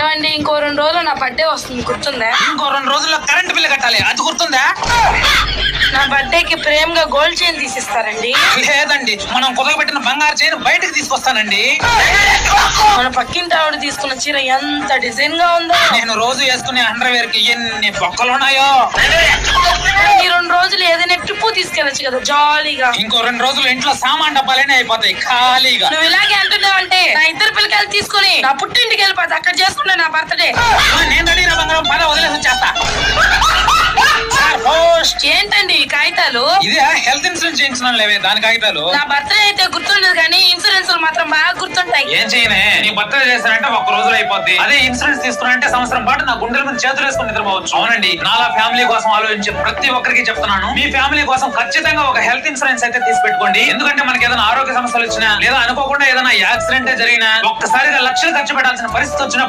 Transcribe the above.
ఏమండి ఇంకో రెండు రోజులు నా బర్త్డే వస్తుంది గుర్తుందా? ఇంకో రెండు రోజుల్లో కరెంట్ బిల్లు కట్టాలి. అది గుర్తుందా? నా బర్త్డేకి ప్రేమగా గోల్డ్ చైన్ తీసిస్తారండి. లేదండి. మనం కుదగబెట్టిన బంగారు చైన్ బయటకు తీసుకొస్తానండి. మన పక్కింటి ఆవిడ తీసుకున్న చీర ఎంత డిజైన్గా ఉందో. నేను రోజు వేసుకునే అండర్ వేర్కి ఎన్ని బొక్కలు ఉన్నాయో. ఈ రెండు రోజులు ఏదైనా ట్రిప్ తీసుకెళ్ళచ్చు కదా జాలీగా. ఇంకో రెండు రోజులు ఇంట్లో సామాన్ డబ్బాలనే అయిపోతాయి ఖాళీగా. నువ్వు నా ఇద్దరు పిల్లకాయలు తీసుకుని నా పుట్టింటికి వెళ్ళిపోతా అక్కడ చేసుకున్నా నా బర్త్డే నేను రెడీ రా బంగారం పద వదిలేసి వచ్చేస్తా. ఏంటండి ఈ కాగితాలు? ఇదే హెల్త్ ఇన్సూరెన్స్ చేయించిన లేవే దాని కాగితాలు? నా బర్త్డే అయితే గుర్తుండదు కానీ ఇన్సూరెన్స్ మాత్రం బాగా గుర్తుంటాయి. ఏం చేయనే? నీ బర్త్డే చేశానంటే ఒక్క రోజులో అయిపోద్ది. అదే ఇన్సూరెన్స్ తీసుకున్నానంటే సంవత్సరం పాటు నా గుండెల మీద చేతులు వేసుకుని నిద్రపోవచ్చు. అవునండి. నాలా ఫ్యామిలీ కోసం ఆలోచించే ప్రతి ఒక్కరికి చెప్తున్నాను. మీ ఫ్యామిలీ కోసం ఖచ్చితంగా ఒక హెల్త్ ఇన్సూరెన్స్ అయితే తీసి పెట్టుకోండి. ఎందుకంటే మనకి ఏదైనా ఆరోగ్య సమస్యలు వచ్చినా లేదా అనుకోకుండా ఏదైనా యాక్సిడెంట్ జరిగినా ఒక్కసారిగా లక్షలు ఖర్చు పెట్టాల్సిన పరిస్థితి వచ్చినప్పుడు